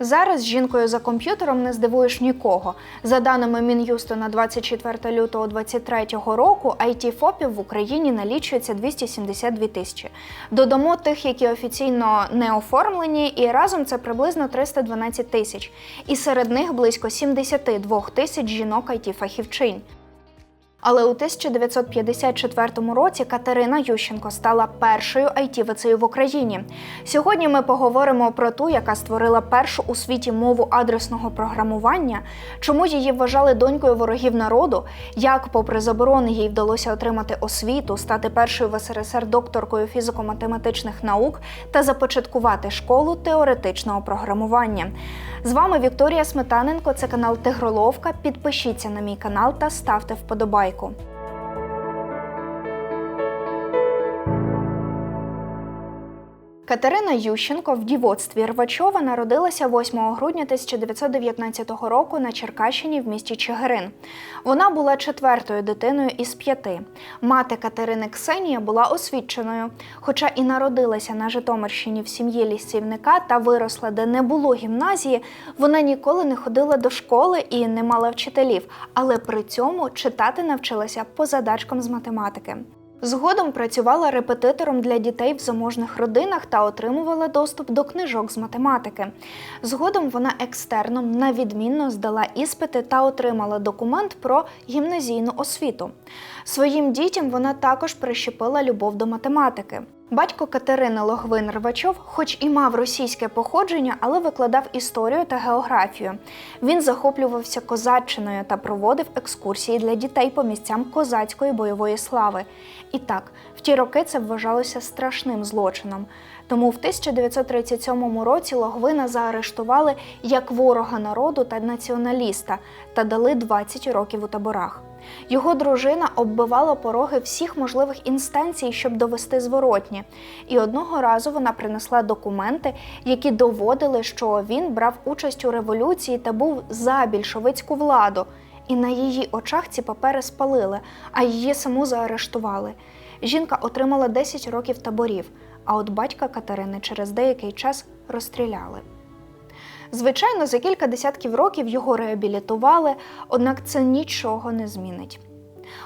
Зараз жінкою за комп'ютером не здивуєш нікого. За даними Мін'юсту на 24 лютого 2023 року, it ФОПів в Україні налічується 272 тисячі. Додамо тих, які офіційно не оформлені, і разом це приблизно 312 тисяч. І серед них близько 72 тисяч жінок it фахівчинь але у 1954 році Катерина Ющенко стала першою IT-вицею в Україні. Сьогодні ми поговоримо про ту, яка створила першу у світі мову адресного програмування, чому її вважали донькою ворогів народу, як, попри заборони, їй вдалося отримати освіту, стати першою в СРСР докторкою фізико-математичних наук та започаткувати школу теоретичного програмування. З вами Вікторія Сметаненко. Це канал Тигроловка. Підпишіться на мій канал та ставте вподобайку. Катерина Ющенко в дівоцтві Рвачова народилася 8 грудня 1919 року на Черкащині в місті Чигирин. Вона була четвертою дитиною із п'яти. Мати Катерини Ксенія була освіченою, хоча і народилася на Житомирщині в сім'ї лісівника та виросла, де не було гімназії, вона ніколи не ходила до школи і не мала вчителів, але при цьому читати навчилася по задачкам з математики. Згодом працювала репетитором для дітей в заможних родинах та отримувала доступ до книжок з математики. Згодом вона екстерном на відмінно здала іспити та отримала документ про гімназійну освіту. Своїм дітям вона також прищепила любов до математики. Батько Катерини Логвин Рвачов, хоч і мав російське походження, але викладав історію та географію. Він захоплювався козаччиною та проводив екскурсії для дітей по місцям козацької бойової слави. І так, в ті роки це вважалося страшним злочином. Тому в 1937 році Логвина заарештували як ворога народу та націоналіста та дали 20 років у таборах. Його дружина оббивала пороги всіх можливих інстанцій, щоб довести зворотні. І одного разу вона принесла документи, які доводили, що він брав участь у революції та був за більшовицьку владу. І на її очах ці папери спалили, а її саму заарештували. Жінка отримала 10 років таборів, а от батька Катерини через деякий час розстріляли. Звичайно, за кілька десятків років його реабілітували, однак це нічого не змінить.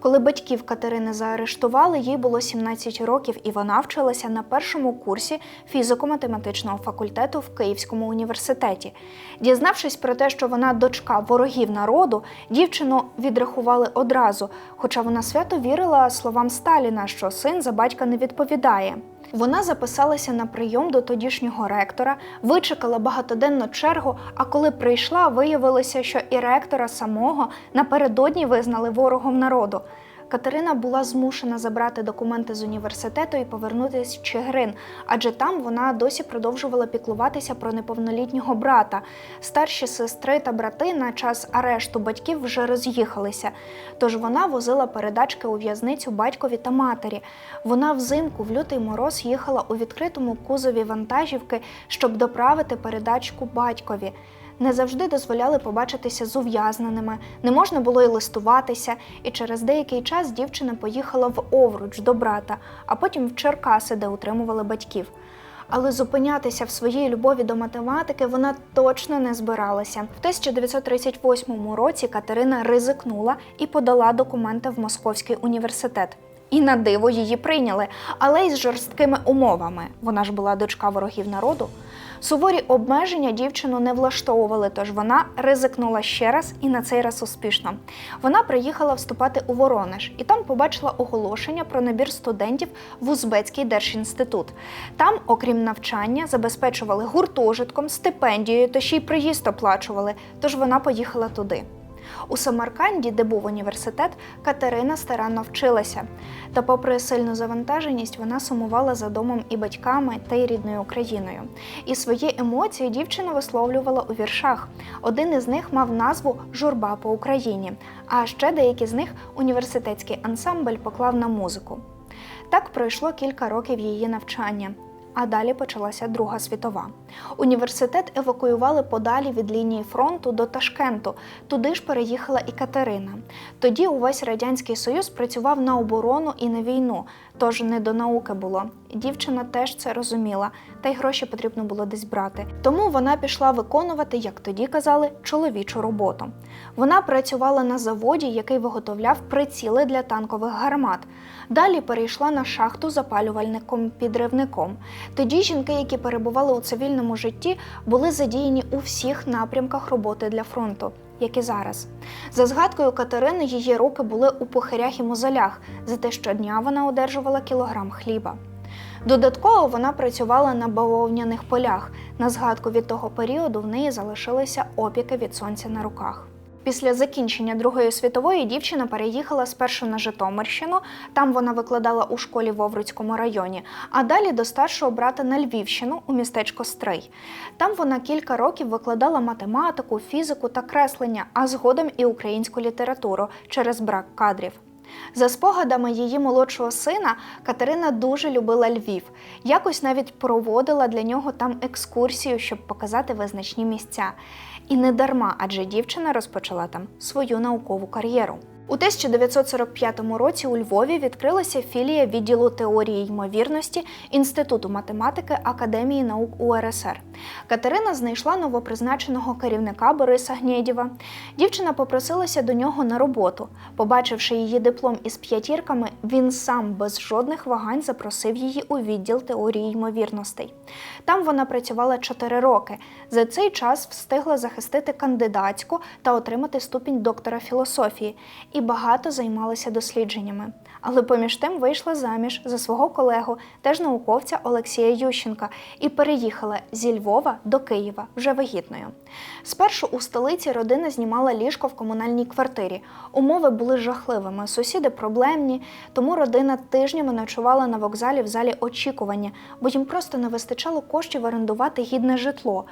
Коли батьків Катерини заарештували, їй було 17 років, і вона вчилася на першому курсі фізико-математичного факультету в Київському університеті. Дізнавшись про те, що вона дочка ворогів народу, дівчину відрахували одразу, хоча вона свято вірила словам Сталіна, що син за батька не відповідає. Вона записалася на прийом до тодішнього ректора, вичекала багатоденну чергу. А коли прийшла, виявилося, що і ректора самого напередодні визнали ворогом народу. Катерина була змушена забрати документи з університету і повернутися в Чигирин, адже там вона досі продовжувала піклуватися про неповнолітнього брата. Старші сестри та брати на час арешту батьків вже роз'їхалися. Тож вона возила передачки у в'язницю батькові та матері. Вона взимку в лютий мороз їхала у відкритому кузові вантажівки, щоб доправити передачку батькові не завжди дозволяли побачитися з ув'язненими, не можна було й листуватися, і через деякий час дівчина поїхала в Овруч до брата, а потім в Черкаси, де утримували батьків. Але зупинятися в своїй любові до математики вона точно не збиралася. В 1938 році Катерина ризикнула і подала документи в Московський університет. І на диво її прийняли, але й з жорсткими умовами. Вона ж була дочка ворогів народу. Суворі обмеження дівчину не влаштовували, тож вона ризикнула ще раз і на цей раз успішно. Вона приїхала вступати у Воронеж і там побачила оголошення про набір студентів в Узбецький держінститут. Там, окрім навчання, забезпечували гуртожитком, стипендією та ще й приїзд оплачували, тож вона поїхала туди. У Самарканді, де був університет, Катерина старанно вчилася. Та, попри сильну завантаженість, вона сумувала за домом і батьками та й рідною Україною. І свої емоції дівчина висловлювала у віршах. Один із них мав назву Журба по Україні, а ще деякі з них університетський ансамбль поклав на музику. Так пройшло кілька років її навчання а далі почалася Друга світова. Університет евакуювали подалі від лінії фронту до Ташкенту. Туди ж переїхала і Катерина. Тоді увесь радянський союз працював на оборону і на війну. Тож не до науки було. Дівчина теж це розуміла, та й гроші потрібно було десь брати. Тому вона пішла виконувати, як тоді казали, чоловічу роботу. Вона працювала на заводі, який виготовляв приціли для танкових гармат. Далі перейшла на шахту запалювальником-підривником. Тоді жінки, які перебували у цивільному житті, були задіяні у всіх напрямках роботи для фронту. Як і зараз. За згадкою Катерини, її руки були у похирях і мозолях, зате щодня вона одержувала кілограм хліба. Додатково вона працювала на бавовняних полях. На згадку від того періоду в неї залишилися опіки від сонця на руках. Після закінчення Другої світової дівчина переїхала спершу на Житомирщину, там вона викладала у школі в Овруцькому районі, а далі до старшого брата на Львівщину у містечко Стрий. Там вона кілька років викладала математику, фізику та креслення, а згодом і українську літературу через брак кадрів. За спогадами її молодшого сина, Катерина дуже любила Львів. Якось навіть проводила для нього там екскурсію, щоб показати визначні місця. І не дарма, адже дівчина розпочала там свою наукову кар'єру. У 1945 році у Львові відкрилася філія відділу теорії ймовірності Інституту математики Академії наук УРСР. Катерина знайшла новопризначеного керівника Бориса Гнєдєва. Дівчина попросилася до нього на роботу. Побачивши її диплом із п'ятірками, він сам без жодних вагань запросив її у відділ теорії ймовірностей. Там вона працювала 4 роки. За цей час встигла захистити кандидатську та отримати ступінь доктора філософії і багато займалася дослідженнями. Але поміж тим вийшла заміж за свого колегу, теж науковця Олексія Ющенка, і переїхала зі Львова до Києва вже вагітною. Спершу у столиці родина знімала ліжко в комунальній квартирі. Умови були жахливими, сусіди проблемні, тому родина тижнями ночувала на вокзалі в залі очікування, бо їм просто не вистачало коштів орендувати гідне житло.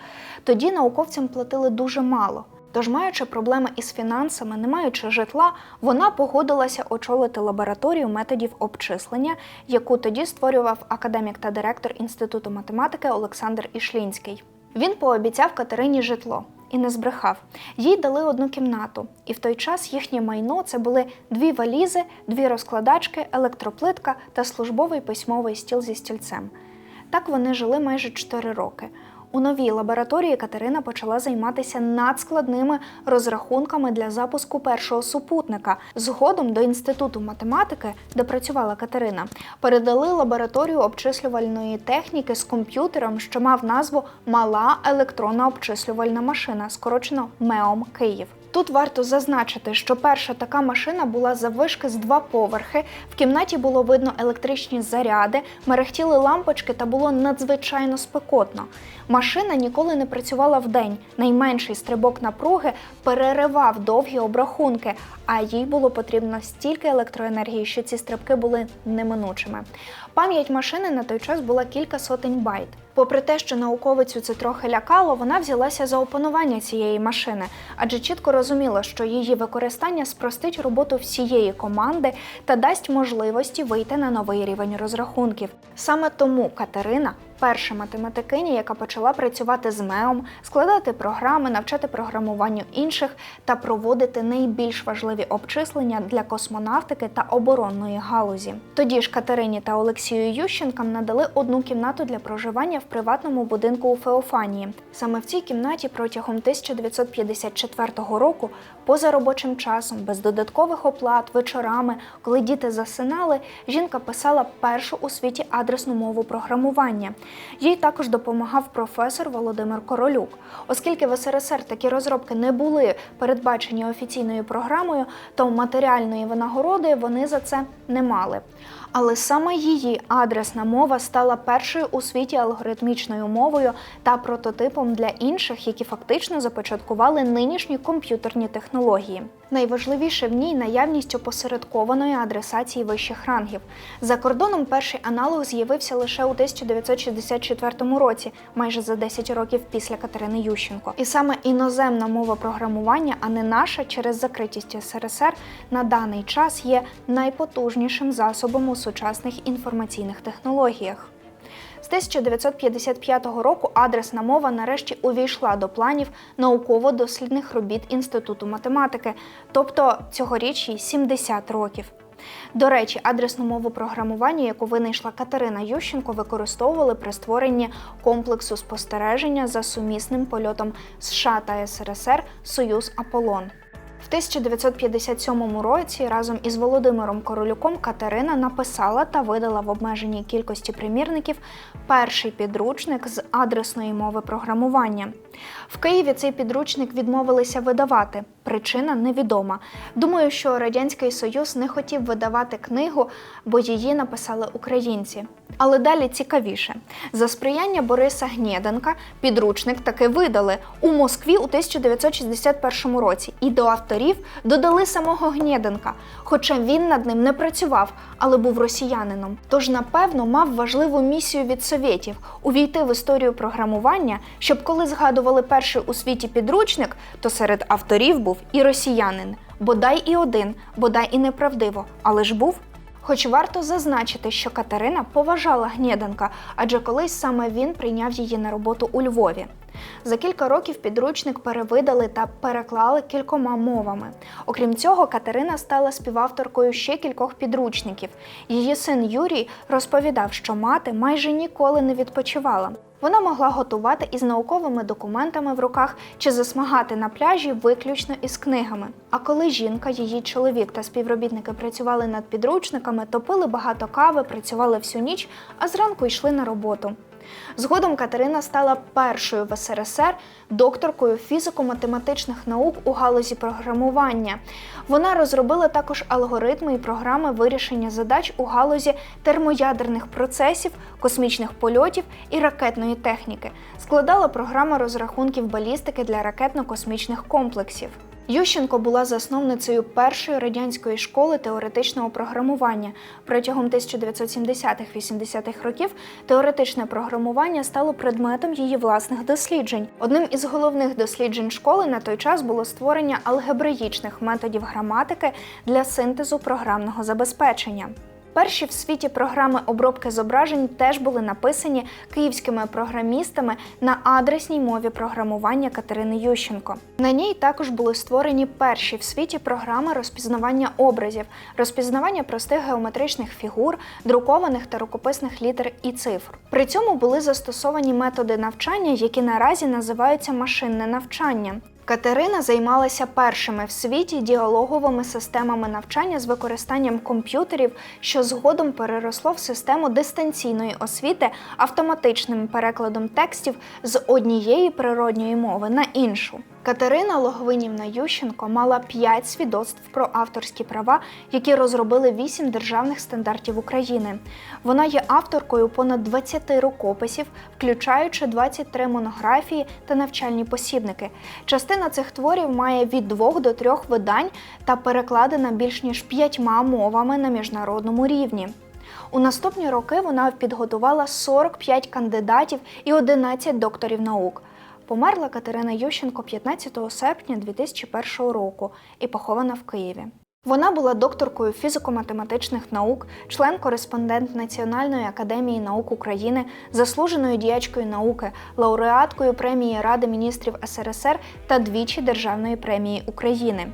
Тоді науковцям платили дуже мало. Тож, маючи проблеми із фінансами, не маючи житла, вона погодилася очолити лабораторію методів обчислення, яку тоді створював академік та директор Інституту математики Олександр Ішлінський. Він пообіцяв Катерині житло. І не збрехав. Їй дали одну кімнату, і в той час їхнє майно це були дві валізи, дві розкладачки, електроплитка та службовий письмовий стіл зі стільцем. Так вони жили майже 4 роки. У новій лабораторії Катерина почала займатися надскладними розрахунками для запуску першого супутника. Згодом до інституту математики, де працювала Катерина, передали лабораторію обчислювальної техніки з комп'ютером, що мав назву Мала електронна обчислювальна машина, скорочено МЕОМ Київ. Тут варто зазначити, що перша така машина була заввишки з два поверхи. В кімнаті було видно електричні заряди, мерехтіли лампочки та було надзвичайно спекотно. Машина ніколи не працювала вдень. Найменший стрибок напруги переривав довгі обрахунки, а їй було потрібно стільки електроенергії, що ці стрибки були неминучими. Пам'ять машини на той час була кілька сотень байт. Попри те, що науковицю це трохи лякало, вона взялася за опанування цієї машини, адже чітко розуміла, що її використання спростить роботу всієї команди та дасть можливості вийти на новий рівень розрахунків. Саме тому Катерина перша математикиня, яка почала працювати з МЕОМ, складати програми, навчати програмуванню інших та проводити найбільш важливі обчислення для космонавтики та оборонної галузі. Тоді ж Катерині та Олексію Ющенкам надали одну кімнату для проживання приватному будинку у Феофанії. Саме в цій кімнаті протягом 1954 року, поза робочим часом, без додаткових оплат, вечорами, коли діти засинали, жінка писала першу у світі адресну мову програмування. Їй також допомагав професор Володимир Королюк. Оскільки в СРСР такі розробки не були передбачені офіційною програмою, то матеріальної винагороди вони за це не мали. Але саме її адресна мова стала першою у світі алгоритмічною мовою та прототипом для інших, які фактично започаткували нинішні комп'ютерні технології. Найважливіше в ній наявність опосередкованої адресації вищих рангів. За кордоном перший аналог з'явився лише у 1964 році, майже за 10 років після Катерини Ющенко. І саме іноземна мова програмування, а не наша, через закритість СРСР, на даний час є найпотужнішим засобом у сучасних інформаційних технологіях. З 1955 року адресна мова нарешті увійшла до планів науково-дослідних робіт Інституту математики, тобто цьогоріч їй 70 років. До речі, адресну мову програмування, яку винайшла Катерина Ющенко, використовували при створенні комплексу спостереження за сумісним польотом США та СРСР Союз Аполлон. В 1957 році разом із Володимиром Королюком Катерина написала та видала в обмеженій кількості примірників перший підручник з адресної мови програмування. В Києві цей підручник відмовилися видавати. Причина невідома. Думаю, що Радянський Союз не хотів видавати книгу, бо її написали українці. Але далі цікавіше. За сприяння Бориса Гнєденка підручник таки видали у Москві у 1961 році, і до авторів додали самого Гнєденка, хоча він над ним не працював, але був росіянином. Тож, напевно, мав важливу місію від совєтів увійти в історію програмування, щоб коли згадували перший у світі підручник, то серед авторів був і росіянин. Бодай і один, бодай і неправдиво, але ж був. Хоч варто зазначити, що Катерина поважала Гнєденка, адже колись саме він прийняв її на роботу у Львові. За кілька років підручник перевидали та переклали кількома мовами. Окрім цього, Катерина стала співавторкою ще кількох підручників. Її син Юрій розповідав, що мати майже ніколи не відпочивала. Вона могла готувати із науковими документами в руках чи засмагати на пляжі виключно із книгами. А коли жінка, її чоловік та співробітники працювали над підручниками, то пили багато кави, працювали всю ніч, а зранку йшли на роботу. Згодом Катерина стала першою в СРСР докторкою фізико-математичних наук у галузі програмування. Вона розробила також алгоритми і програми вирішення задач у галузі термоядерних процесів, космічних польотів і ракетної техніки. Складала програми розрахунків балістики для ракетно-космічних комплексів. Ющенко була засновницею першої радянської школи теоретичного програмування. Протягом 1970-80-х років теоретичне програмування стало предметом її власних досліджень. Одним із головних досліджень школи на той час було створення алгебраїчних методів граматики для синтезу програмного забезпечення. Перші в світі програми обробки зображень теж були написані київськими програмістами на адресній мові програмування Катерини Ющенко. На ній також були створені перші в світі програми розпізнавання образів, розпізнавання простих геометричних фігур, друкованих та рукописних літер і цифр. При цьому були застосовані методи навчання, які наразі називаються машинне навчання. Катерина займалася першими в світі діалоговими системами навчання з використанням комп'ютерів, що згодом переросло в систему дистанційної освіти автоматичним перекладом текстів з однієї природньої мови на іншу. Катерина Логвинівна Ющенко мала 5 свідоцтв про авторські права, які розробили 8 державних стандартів України. Вона є авторкою понад 20 рукописів, включаючи 23 монографії та навчальні посібники. Частина цих творів має від 2 до 3 видань та перекладена більш ніж п'ятьма мовами на міжнародному рівні. У наступні роки вона підготувала 45 кандидатів і 11 докторів наук. Померла Катерина Ющенко 15 серпня 2001 року і похована в Києві. Вона була докторкою фізико-математичних наук, член-кореспондент Національної академії наук України, заслуженою діячкою науки, лауреаткою премії Ради міністрів СРСР та двічі Державної премії України,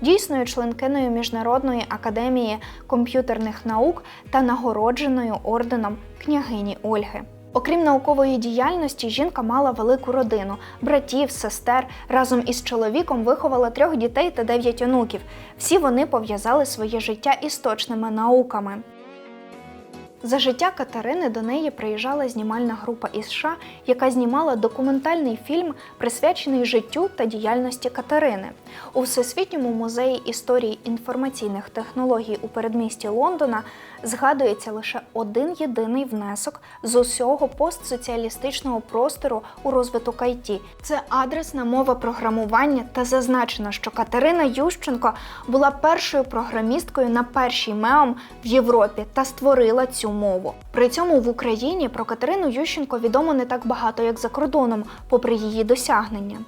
дійсною членкиною Міжнародної академії комп'ютерних наук та нагородженою орденом княгині Ольги. Окрім наукової діяльності, жінка мала велику родину братів, сестер. Разом із чоловіком виховала трьох дітей та дев'ять онуків. Всі вони пов'язали своє життя із точними науками. За життя Катерини до неї приїжджала знімальна група із США, яка знімала документальний фільм, присвячений життю та діяльності Катерини. У Всесвітньому музеї історії інформаційних технологій у передмісті Лондона згадується лише один єдиний внесок з усього постсоціалістичного простору у розвиток IT. Це адресна мова програмування та зазначено, що Катерина Ющенко була першою програмісткою на першій МЕОМ в Європі та створила цю мову. При цьому в Україні про Катерину Ющенко відомо не так багато, як за кордоном, попри її досягнення.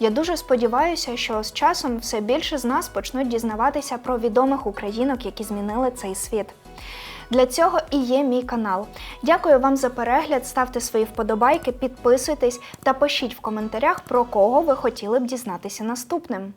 Я дуже сподіваюся, що з часом все більше з нас почнуть дізнаватися про відомих українок, які змінили цей світ. Для цього і є мій канал. Дякую вам за перегляд. Ставте свої вподобайки, підписуйтесь та пишіть в коментарях, про кого ви хотіли б дізнатися наступним.